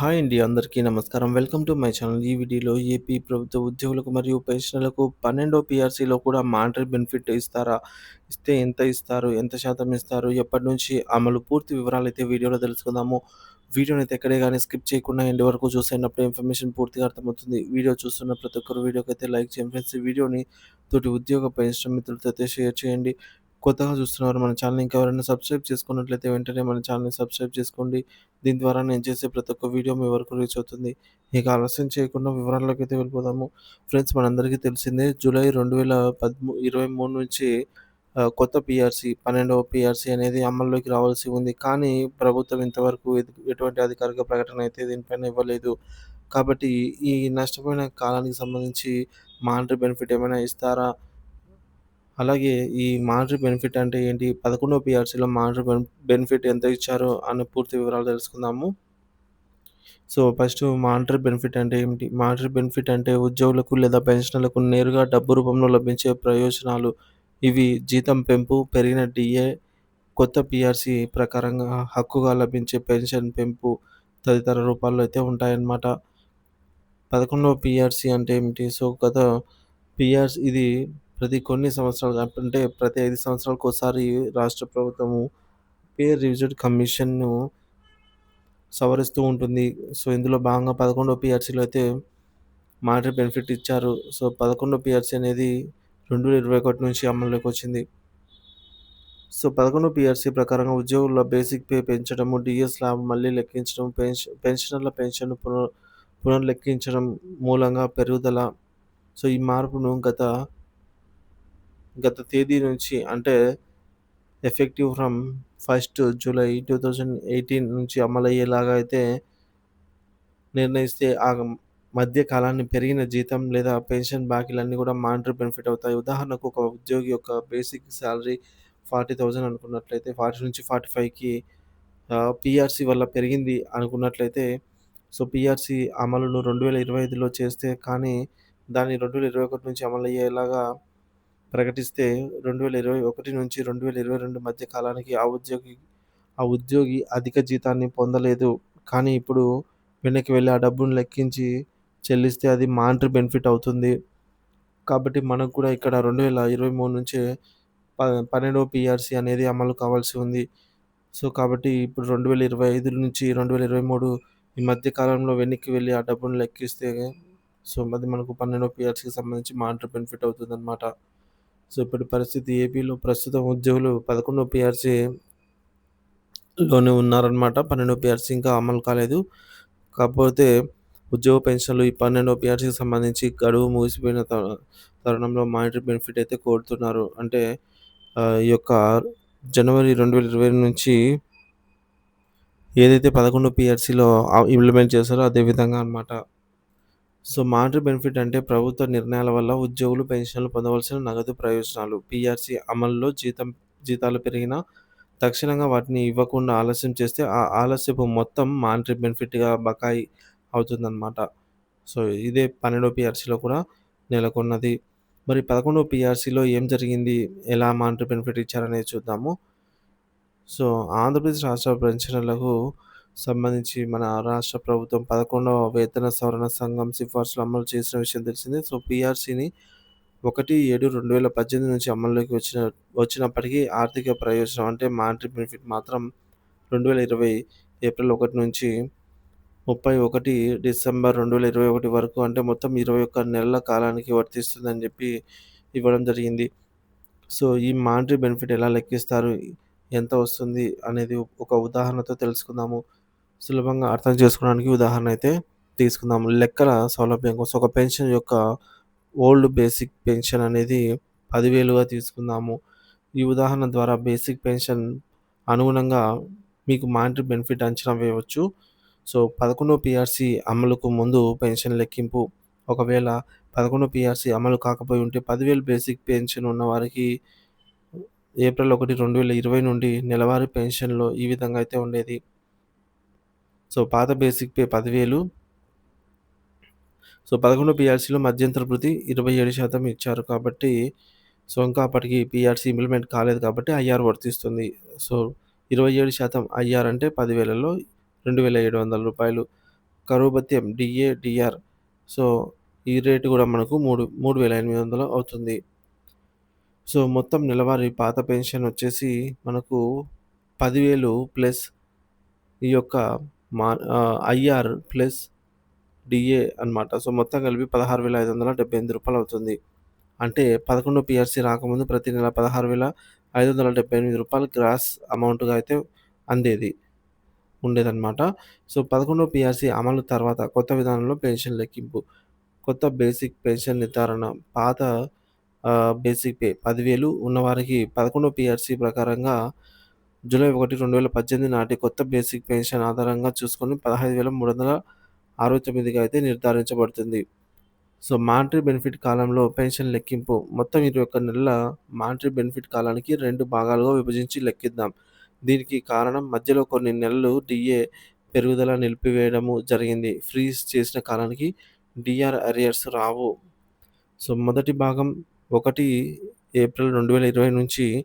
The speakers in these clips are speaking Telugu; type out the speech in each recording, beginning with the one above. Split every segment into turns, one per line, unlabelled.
హాయ్ అండి అందరికీ నమస్కారం. Welcome to my channel. ఈ వీడియోలో ఏపీ ప్రభుత్వ ఉద్యోగులకు మరియు పెన్షనర్లకు 12 పీఆర్సీలో కూడా మానిటరీ బెనిఫిట్ ఇస్తారా? ఇస్తే ఎంత ఇస్తారు? ఎంత శాతం ఇస్తారు? ఎప్పటినుంచి అమలు? పూర్తి వివరాలు అయితే వీడియోలో తెలుసుకుందాము. వీడియోనైతే ఎక్కడే కానీ స్కిప్ చేయకుండా ఎండ్ వరకు చూసేటప్పుడు ఇన్ఫర్మేషన్ పూర్తిగా అర్థమవుతుంది. వీడియో చూస్తున్న ప్రతి ఒక్కరు వీడియోకైతే లైక్ చేయండి ఫ్రెండ్స్. ఈ వీడియోని తోటి ఉద్యోగ పెన్షన్ మిత్రులతో అయితే షేర్ చేయండి. కొత్తగా చూస్తున్నవారు మన ఛానల్ ఇంకా ఎవరైనా సబ్స్క్రైబ్ చేసుకున్నట్లయితే వెంటనే మన ఛానల్‌ని సబ్స్క్రైబ్ చేసుకోండి. దీని ద్వారా నేను చేసే ప్రతి ఒక్క వీడియో మీ వరకు రీచ్ అవుతుంది. ఇక ఆలస్యం చేయకుండా వివరాల్లోకైతే వెళ్ళిపోదాము. ఫ్రెండ్స్ మనందరికీ తెలిసిందే జూలై 2023 నుంచి కొత్త పీఆర్సీ 12వ పీఆర్సీ అనేది అమల్లోకి రావాల్సి ఉంది. కానీ ప్రభుత్వం ఇంతవరకు ఎటువంటి అధికారిక ప్రకటన అయితే దీనిపైన ఇవ్వలేదు. కాబట్టి ఈ నష్టపోయిన కాలానికి సంబంధించి మానిటరీ బెనిఫిట్ ఏమైనా ఇస్తారా? అలాగే ఈ మానిటరీ బెనిఫిట్ అంటే ఏంటి? 11వ పీఆర్సీలో మానిటరీ బెన్ బెనిఫిట్ ఎంత ఇచ్చారో అనే పూర్తి వివరాలు తెలుసుకుందాము. సో, ఫస్ట్ మానిటరీ బెనిఫిట్ అంటే ఏమిటి? మానిటరీ బెనిఫిట్ అంటే ఉద్యోగులకు లేదా పెన్షనర్లకు నేరుగా డబ్బు రూపంలో లభించే ప్రయోజనాలు. ఇవి జీతం పెంపు, పెరిగిన డీఏ, కొత్త పీఆర్సీ ప్రకారంగా హక్కుగా లభించే పెన్షన్ పెంపు తదితర రూపాల్లో అయితే ఉంటాయన్నమాట. 11వ పీఆర్సీ అంటే ఏమిటి? సో, గత పీఆర్సీ ఇది ప్రతి కొన్ని సంవత్సరాలు అంటే ప్రతి ఐదు సంవత్సరాలకు ఒకసారి రాష్ట్ర ప్రభుత్వము పేర్ రివిజన్ కమిషన్‌ను సవరిస్తూ ఉంటుంది. సో, ఇందులో భాగంగా 11వ పీఆర్సీలో అయితే మానిటరీ బెనిఫిట్ ఇచ్చారు. సో, పదకొండు పిఆర్సీ అనేది 2021 నుంచి అమల్లోకి వచ్చింది. సో, 11వ పీఆర్సీ ప్రకారంగా ఉద్యోగుల బేసిక్ పే పెంచడము, డిఎస్ స్లాబ్ మళ్ళీ లెక్కించడం, పెన్షన్ పెన్షనర్ల పెన్షన్ పునర్ పునర్లెక్కించడం మూలంగా పెరుగుదల. సో, ఈ మార్పును గత గత తేదీ నుంచి అంటే ఎఫెక్టివ్ ఫ్రమ్ ఫస్ట్ జూలై 2018 నుంచి అమలయ్యేలాగా అయితే నిర్ణయిస్తే ఆ మధ్య కాలాన్ని పెరిగిన జీతం లేదా పెన్షన్ బాకీలన్నీ కూడా మానిటరీ బెనిఫిట్ అవుతాయి. ఉదాహరణకు ఒక ఉద్యోగి యొక్క బేసిక్ శాలరీ ఫార్టీ థౌజండ్ అనుకున్నట్లయితే ఫార్టీ నుంచి ఫార్టీ ఫైవ్కి పిఆర్సీ వల్ల పెరిగింది అనుకున్నట్లయితే సో, పీఆర్సీ అమలును 2025లో చేస్తే కానీ దాన్ని 2021 నుంచి అమలయ్యేలాగా ప్రకటిస్తే 2021 నుంచి 2022 మధ్య కాలానికి ఆ ఉద్యోగి ఆ ఉద్యోగి అధిక జీతాన్ని పొందలేదు. కానీ ఇప్పుడు వెనక్కి వెళ్ళి ఆ డబ్బును లెక్కించి చెల్లిస్తే అది మానిటరీ బెనిఫిట్ అవుతుంది. కాబట్టి మనకు కూడా ఇక్కడ 2023 నుంచే ప 12వ అనేది అమలు కావాల్సి ఉంది. సో, కాబట్టి ఇప్పుడు 2025 నుంచి 2023 ఈ మధ్య కాలంలో వెనక్కి వెళ్ళి ఆ డబ్బును లెక్కిస్తే సో, అది మనకు పన్నెండవ పిఆర్సీకి సంబంధించి మానిటరీ బెనిఫిట్ అవుతుందన్నమాట. సో, ఇప్పటి పరిస్థితి ఏపీలో ప్రస్తుతం ఉద్యోగులు 11వ పీఆర్సీ లోనే పన్నెండు 12వ పీఆర్సీ ఇంకా అమలు కాలేదు. కాకపోతే ఉద్యోగ పెన్షన్‌లు ఈ 12వ పీఆర్సీకి సంబంధించి గడువు ముగిసిపోయిన తరుణంలో మానిటరీ బెనిఫిట్ అయితే కోరుతున్నారు. అంటే ఈ యొక్క జనవరి 2020 నుంచి ఏదైతే 11 పీఆర్సీలో ఇంప్లిమెంట్ చేశారో అదే విధంగా అనమాట సో, మానిటరీ బెనిఫిట్ అంటే ప్రభుత్వ నిర్ణయాల వల్ల ఉద్యోగులు, పెన్షన్లు పొందవలసిన నగదు ప్రయోజనాలు. పీఆర్సీ అమలులో జీతం జీతాలు పెరిగినా తక్షణంగా వాటిని ఇవ్వకుండా ఆలస్యం చేస్తే ఆ ఆలస్యపు మొత్తం మానిటరీ బెనిఫిట్‌గా బకాయి అవుతుందన్నమాట. సో, ఇదే 12వ పీఆర్సీలో కూడా నెలకొన్నది. మరి 11వ పీఆర్సీలో ఏం జరిగింది? ఎలా మానిటరీ బెనిఫిట్ ఇచ్చారనేది చూద్దాము. సో, ఆంధ్రప్రదేశ్ రాష్ట్ర పెన్షనర్లకు సంబంధించి మన రాష్ట్ర ప్రభుత్వం 11వ వేతన సవరణ సంఘం సిఫార్సులు అమలు చేసిన విషయం తెలిసింది సో, పీఆర్సీని 1/7/2018 నుంచి అమల్లోకి వచ్చిన వచ్చినప్పటికీ ఆర్థిక ప్రయోజనం అంటే మానిటరీ బెనిఫిట్ మాత్రం 2020 ఏప్రిల్ ఒకటి నుంచి 31 డిసెంబర్ 2021 వరకు అంటే మొత్తం 21 నెలల కాలానికి వర్తిస్తుందని చెప్పి ఇవ్వడం జరిగింది. సో, ఈ మానిటరీ బెనిఫిట్ ఎలా లెక్కిస్తారు? ఎంత వస్తుంది? అనేది ఒక ఉదాహరణతో తెలుసుకుందాము. సులభంగా అర్థం చేసుకోవడానికి ఉదాహరణ అయితే తీసుకుందాము. లెక్కల సౌలభ్యం కోసం ఒక పెన్షన్ యొక్క ఓల్డ్ బేసిక్ పెన్షన్ అనేది పదివేలుగా తీసుకుందాము. ఈ ఉదాహరణ ద్వారా బేసిక్ పెన్షన్ అనుగుణంగా మీకు మానిటరీ బెనిఫిట్ అంచనా వేయవచ్చు. సో, పదకొండో పిఆర్సి అమలుకు ముందు పెన్షన్ లెక్కింపు. ఒకవేళ పదకొండో పిఆర్సి అమలు కాకపోయి ఉంటే పదివేలు బేసిక్ పెన్షన్ ఉన్నవారికి ఏప్రిల్ 1, 2020 నుండి నెలవారీ పెన్షన్‌లో ఈ విధంగా అయితే ఉండేది. సో, పాత బేసిక్ పే పదివేలు సో, 11వ పీఆర్సీలో మధ్యంతర భృతి 27% ఇచ్చారు కాబట్టి సో, ఇంకా అప్పటికి పిఆర్సీ ఇంప్లిమెంట్ కాలేదు కాబట్టి ఐఆర్ వర్తిస్తుంది. సో, 27% ఐఆర్ అంటే పదివేలలో 10,000లో రూ. 2,700 కరువు భత్యం డిఏ, డిఆర్ సో, ఈ రేటు కూడా మనకు మూడు 3800 అవుతుంది. సో, మొత్తం నెలవారీ పాత పెన్షన్ వచ్చేసి మనకు పదివేలు ప్లస్ ఈ యొక్క మా ఐఆర్ ప్లస్ డిఏ అనమాట. సో, మొత్తం కలిపి పదహారు వేల ఐదు వందల డెబ్భై ఎనిమిది రూపాయలు అవుతుంది. అంటే పదకొండు పిఆర్సీ రాకముందు ప్రతి నెల పదహారు వేల ఐదు వందల డెబ్బై ఎనిమిది రూపాయలు గ్రాస్ అమౌంట్‌గా అయితే అందేది. ఉండేదనమాట. సో, పదకొండో పిఆర్సీ అమలు తర్వాత కొత్త విధానంలో పెన్షన్ లెక్కింపు. కొత్త బేసిక్ పెన్షన్ నిర్ధారణ. పాత బేసిక్ పే పదివేలు ఉన్నవారికి పదకొండో పిఆర్సీ ప్రకారంగా జూలై 1, 2018 నాటి కొత్త బేసిక్ పెన్షన్ ఆధారంగా చూసుకొని 15,369గా అయితే నిర్ధారించబడుతుంది. సో, మానిటరీ బెనిఫిట్ కాలంలో పెన్షన్ లెక్కింపు. మొత్తం 21 నెలల మానిటరీ బెనిఫిట్ కాలానికి రెండు భాగాలుగా విభజించి లెక్కిద్దాం. దీనికి కారణం మధ్యలో కొన్ని నెలలు డిఏ పెరుగుదల నిలిపివేయడము జరిగింది. ఫ్రీజ్ చేసిన కాలానికి డిఆర్ అరియర్స్ రావు. సో, మొదటి భాగం ఒకటి ఏప్రిల్ 2020 నుంచి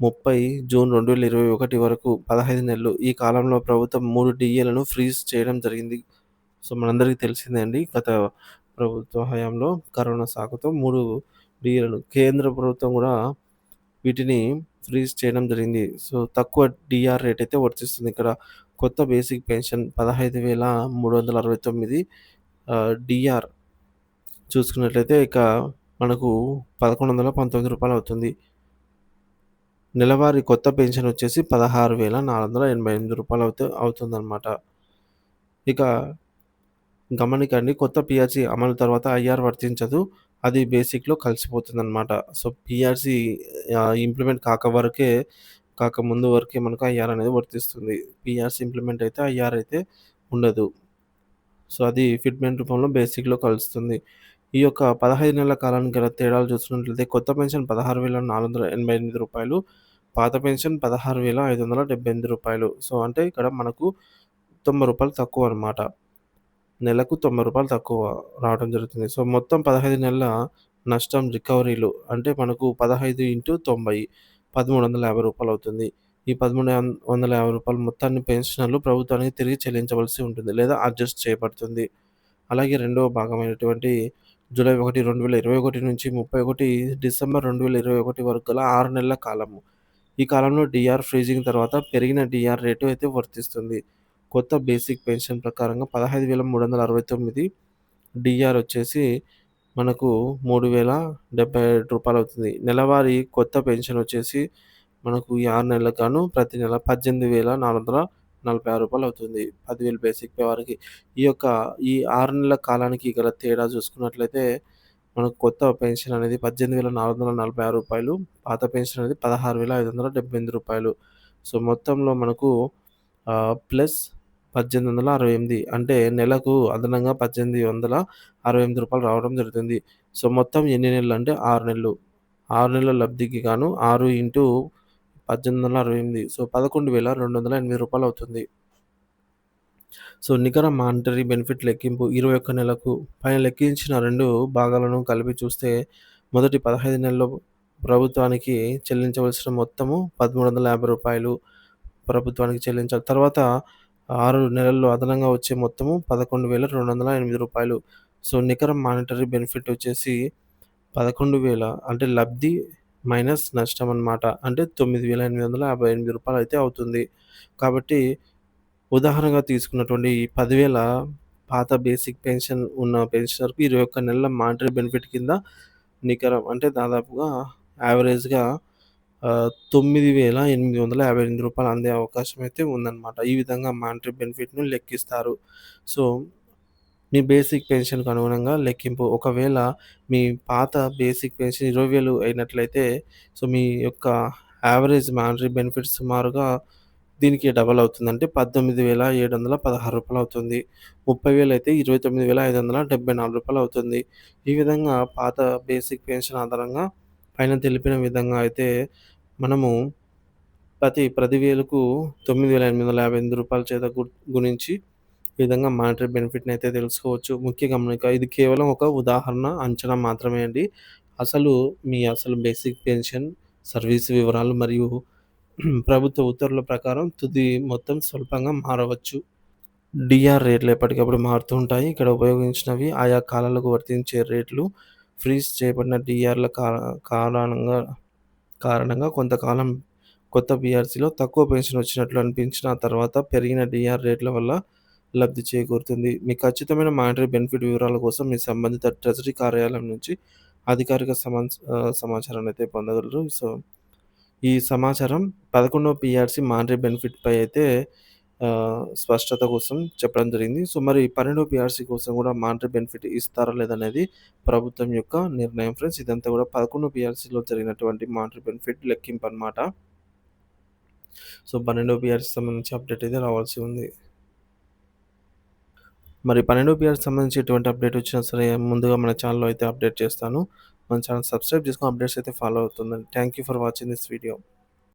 30 జూన్ 2021 వరకు 15 నెలలు. ఈ కాలంలో ప్రభుత్వం మూడు డిఏలను ఫ్రీజ్ చేయడం జరిగింది. సో, మనందరికీ తెలిసిందే అండి. గత ప్రభుత్వ హయాంలో కరోనా సాకుతో మూడు డిఏలను కేంద్ర ప్రభుత్వం కూడా వీటిని ఫ్రీజ్ చేయడం జరిగింది. సో, తక్కువ డిఆర్ రేట్ అయితే వర్తిస్తుంది ఇక్కడ. కొత్త బేసిక్ పెన్షన్ పదహైదు వేల మూడు వందల అరవై తొమ్మిది డిఆర్ చూసుకున్నట్లయితే ఇక మనకు పదకొండు వందల పంతొమ్మిది రూపాయలు అవుతుంది. నెలవారీ కొత్త పెన్షన్ వచ్చేసి పదహారు వేల నాలుగు వందల ఎనభై ఎనిమిది రూపాయలు అవుతూ అవుతుందన్నమాట ఇక గమనికండి కొత్త పిఆర్సీ అమలు తర్వాత ఐఆర్ వర్తించదు. అది బేసిక్‌లో కలిసిపోతుందనమాట. సో, పిఆర్సీ ఇంప్లిమెంట్ కాక వరకే కాక ముందు వరకే మనకు ఐఆర్ అనేది వర్తిస్తుంది. పిఆర్సీ ఇంప్లిమెంట్ అయితే ఐఆర్ అయితే ఉండదు. సో, అది ఫిట్‌మెంట్ రూపంలో బేసిక్‌లో కలుస్తుంది. ఈ యొక్క 15 నెలల కాలానికి గల తేడాలు చూసుకున్నట్లయితే కొత్త పెన్షన్ పదహారు వేల నాలుగు వందల ఎనభై ఎనిమిది రూపాయలు పాత పెన్షన్ పదహారు వేల ఐదు వందల డెబ్బై ఎనిమిది రూపాయలు. సో అంటే ఇక్కడ మనకు తొంభై రూపాయలు తక్కువ అనమాట నెలకు తొంభై రూపాయలు తక్కువ రావడం జరుగుతుంది. సో మొత్తం పదహైదు నెలల నష్టం రికవరీలు అంటే మనకు పదహైదు ఇంటూ తొంభై పదమూడు వందల యాభై రూపాయలు అవుతుంది. ఈ పదమూడు వందల యాభై రూపాయలు మొత్తాన్ని పెన్షనర్లు ప్రభుత్వానికి తిరిగి చెల్లించవలసి ఉంటుంది. లేదా అడ్జస్ట్ చేయబడుతుంది. అలాగే రెండవ భాగమైనటువంటి జూలై ఒకటి రెండు వేల ఇరవై ఒకటి నుంచి ముప్పై ఒకటి డిసెంబర్ రెండు వేల ఇరవై ఒకటి వరకు గల ఆరు నెలల కాలము. ఈ కాలంలో డిఆర్ ఫ్రీజింగ్ తర్వాత పెరిగిన డిఆర్ రేటు అయితే వర్తిస్తుంది. కొత్త బేసిక్ పెన్షన్ ప్రకారంగా 15,369 డిఆర్ వచ్చేసి మనకు మూడు వేల డెబ్భై ఏడు రూపాయలు అవుతుంది. నెలవారీ కొత్త పెన్షన్ వచ్చేసి మనకు ఈ ఆరు నెలలకు గాను ప్రతి నెల పద్దెనిమిది వేల నాలుగు వందల నలభై రూపాయలు అవుతుంది. పదివేలు బేసిక్ పే వారికి. ఈ యొక్క ఈ ఆరు నెలల కాలానికి గల తేడా చూసుకున్నట్లయితే మనకు కొత్త పెన్షన్ అనేది పద్దెనిమిది వేల నాలుగు వందల నలభై ఆరు రూపాయలు పాత పెన్షన్ అనేది పదహారు వేల ఐదు వందల డెబ్బై ఎనిమిది రూపాయలు. సో మొత్తంలో మనకు ప్లస్ పద్దెనిమిది వందల అరవై ఎనిమిది అంటే నెలకు అదనంగా పద్దెనిమిది వందల అరవై ఎనిమిది రూపాయలు రావడం జరుగుతుంది. సో మొత్తం ఎన్ని నెలలు అంటే ఆరు నెలలు. ఆరు నెలల లబ్ధికి గాను ఆరు ఇంటూ పద్దెనిమిది వందల అరవై ఎనిమిది. సో పదకొండు వేల రెండు వందల ఎనిమిది రూపాయలు అవుతుంది. సో, నికర మానిటరీ బెనిఫిట్ లెక్కింపు 21 నెలకు పైన లెక్కించిన రెండు భాగాలను కలిపి చూస్తే మొదటి పదహైదు నెలలో ప్రభుత్వానికి చెల్లించవలసిన మొత్తము రూ. 1,350 ప్రభుత్వానికి చెల్లించాలి. తర్వాత ఆరు నెలల్లో అదనంగా వచ్చే మొత్తము పదకొండు వేల రెండు వందల ఎనిమిది రూపాయలు సో, నికర మానిటరీ బెనిఫిట్ వచ్చేసి 11,000 అంటే లబ్ధి మైనస్ నష్టం అనమాట. అంటే తొమ్మిది వేల ఎనిమిది వందల యాభై ఎనిమిది రూపాయలు అయితే అవుతుంది. కాబట్టి ఉదాహరణగా తీసుకున్నటువంటి ఈ 10,000 పాత బేసిక్ పెన్షన్ ఉన్న పెన్షనర్‌కి 21 నెలల మానిటరీ బెనిఫిట్ కింద నికరం అంటే దాదాపుగా యావరేజ్‌గా తొమ్మిది వేల ఎనిమిది వందల యాభై ఎనిమిది రూపాయలు అందే అవకాశం అయితే ఉందన్నమాట ఈ విధంగా మానిటరీ బెనిఫిట్‌ను లెక్కిస్తారు. సో, మీ బేసిక్ పెన్షన్‌కు అనుగుణంగా లెక్కింపు. ఒకవేళ మీ పాత బేసిక్ పెన్షన్ ఇరవై వేలు అయినట్లయితే సో, మీ యొక్క యావరేజ్ మానిటరీ బెనిఫిట్ సుమారుగా దీనికి డబల్ అవుతుంది. అంటే రూ. 19,716 అవుతుంది. 30,000 అయితే ఇరవై తొమ్మిది వేల ఐదు వందల డెబ్భై నాలుగు రూపాయలు అవుతుంది. ఈ విధంగా పాత బేసిక్ పెన్షన్ ఆధారంగా పైన తెలిపిన విధంగా అయితే మనము ప్రతి ప్రతి వేలకు తొమ్మిది వేల ఎనిమిది వందల యాభై ఎనిమిది రూపాయల చేత గు గుణించి ఈ విధంగా మానిటరీ బెనిఫిట్‌ని అయితే తెలుసుకోవచ్చు. ముఖ్య గమనిక ఇది కేవలం ఒక ఉదాహరణ, అంచనా మాత్రమే అండి. అసలు మీ అసలు బేసిక్ పెన్షన్, సర్వీస్ వివరాలు మరియు ప్రభుత్వ ఉత్తర్వుల ప్రకారం తుది మొత్తం స్వల్పంగా మారవచ్చు. డిఆర్ రేట్లు ఎప్పటికప్పుడు మారుతూ ఉంటాయి. ఇక్కడ ఉపయోగించినవి ఆయా కాలాలకు వర్తించే రేట్లు. ఫ్రీజ్ చేయబడిన డిఆర్‌ల కా కారణంగా కారణంగా కొంతకాలం కొత్త బీఆర్సీలో తక్కువ పెన్షన్ వచ్చినట్లు అనిపించిన తర్వాత పెరిగిన డిఆర్ రేట్ల వల్ల లబ్ధి చేకూరుతుంది. మీ ఖచ్చితమైన మానిటరీ బెనిఫిట్ వివరాల కోసం మీ సంబంధిత ట్రెజరీ కార్యాలయం నుంచి అధికారిక సమా సమాచారాన్ని అయితే పొందగలరు. సో, ఈ సమాచారం పదకొండవ పిఆర్సీ మానిటరీ బెనిఫిట్‌పై అయితే స్పష్టత కోసం చెప్పడం జరిగింది. సో, మరి పన్నెండవ పిఆర్సీ కోసం కూడా మానిటరీ బెనిఫిట్ ఇస్తారా లేదనేది ప్రభుత్వం యొక్క నిర్ణయం ఫ్రెండ్స్. ఇదంతా కూడా 11వ పీఆర్సీలో జరిగినటువంటి మానిటరీ బెనిఫిట్ లెక్కింపు అనమాట. సో, పన్నెండవ పిఆర్సీ సంబంధించి అప్డేట్ అయితే రావాల్సి ఉంది. మరి 12వ పీఆర్సీకి సంబంధించి ఎటువంటి అప్డేట్ వచ్చినా సరే ముందుగా మన ఛానల్లో అయితే అప్డేట్ చేస్తాను. మన ఛానెల్ సబ్స్క్రైబ్ చేసుకొని అప్డేట్స్ అయితే follow అవుతుండండి. Thank you for watching this video.